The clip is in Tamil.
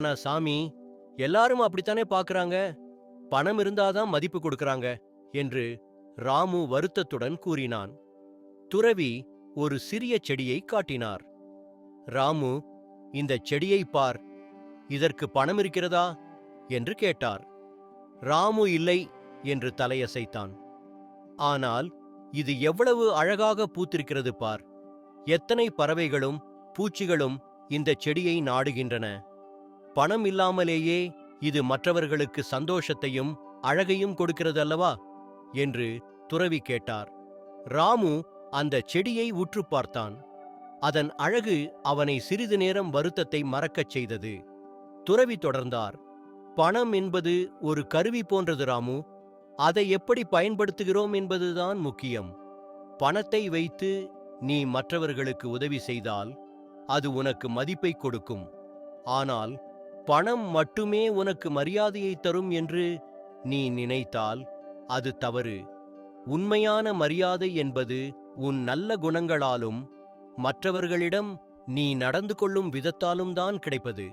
ஆனா சாமி எல்லாரும் அப்படித்தானே பாக்குறாங்க? பணம் இருந்தாதான் மதிப்பு கொடுக்கறாங்க என்று ராமு வருத்தத்துடன் கூறினான். துறவி ஒரு சிறிய செடியை காட்டினார். ராமு இந்த செடியை பார் இதற்கு பணம் இருக்கிறதா? என்று கேட்டார். ராமு இல்லை என்று தலையசைத்தான். ஆனால் இது எவ்வளவு அழகாக பூத்திருக்கிறது பார். எத்தனை பறவைகளும் பூச்சிகளும் இந்த செடியை நாடுகின்றன. பணம் இல்லாமலேயே இது மற்றவர்களுக்கு சந்தோஷத்தையும் அழகையும் கொடுக்கிறதல்லவா? என்று துறவி கேட்டார். ராமு அந்த செடியை உற்று பார்த்தான். அதன் அழகு அவனை சிறிது நேரம் வருத்தத்தை மறக்கச் செய்தது. துறவி தொடர்ந்தார். பணம் என்பது ஒரு கருவி போன்றது ராமு. அதை எப்படி பயன்படுத்துகிறோம் என்பதுதான் முக்கியம். பணத்தை வைத்து நீ மற்றவர்களுக்கு உதவி செய்தால் அது உனக்கு மதிப்பை கொடுக்கும். ஆனால் பணம் மட்டுமே உனக்கு மரியாதையை தரும் என்று நீ நினைத்தால் அது தவறு. உண்மையான மரியாதை என்பது உன் நல்ல குணங்களாலும் மற்றவர்களிடம் நீ நடந்து கொள்ளும் விதத்தாலும் தான் கிடைப்பது.